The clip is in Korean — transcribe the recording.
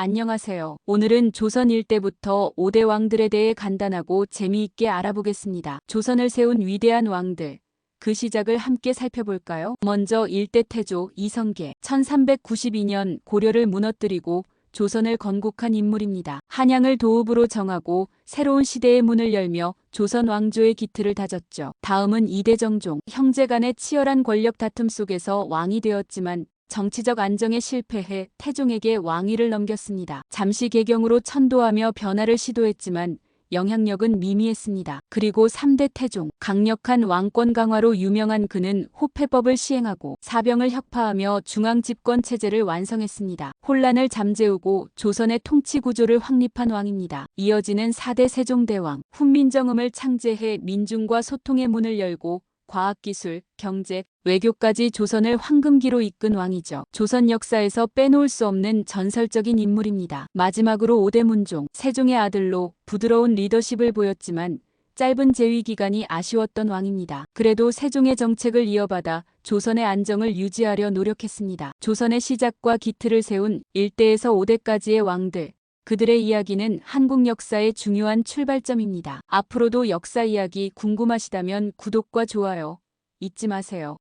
안녕하세요. 오늘은 조선 일대부터 5대 왕들에 대해 간단하고 재미있게 알아보겠습니다. 조선을 세운 위대한 왕들. 그 시작을 함께 살펴볼까요? 먼저 일대 태조 이성계 1392년 고려를 무너뜨리고 조선을 건국한 인물입니다. 한양을 도읍으로 정하고 새로운 시대의 문을 열며 조선 왕조의 기틀을 다졌죠. 다음은 이대정종 형제 간의 치열한 권력 다툼 속에서 왕이 되었지만 정치적 안정에 실패해 태종에게 왕위를 넘겼습니다. 잠시 개경으로 천도하며 변화를 시도했지만 영향력은 미미했습니다. 그리고 3대 태종, 강력한 왕권 강화로 유명한 그는 호패법을 시행하고 사병을 혁파하며 중앙 집권 체제를 완성했습니다. 혼란을 잠재우고 조선의 통치 구조를 확립한 왕입니다. 이어지는 4대 세종대왕, 훈민정음을 창제해 민중과 소통의 문을 열고 과학기술, 경제, 외교까지 조선을 황금기로 이끈 왕이죠. 조선 역사에서 빼놓을 수 없는 전설적인 인물입니다. 마지막으로 오대문종, 세종의 아들로 부드러운 리더십을 보였지만 짧은 재위 기간이 아쉬웠던 왕입니다. 그래도 세종의 정책을 이어받아 조선의 안정을 유지하려 노력했습니다. 조선의 시작과 기틀을 세운 1대에서 5대까지의 왕들, 그들의 이야기는 한국 역사의 중요한 출발점입니다. 앞으로도 역사 이야기 궁금하시다면 구독과 좋아요 잊지 마세요.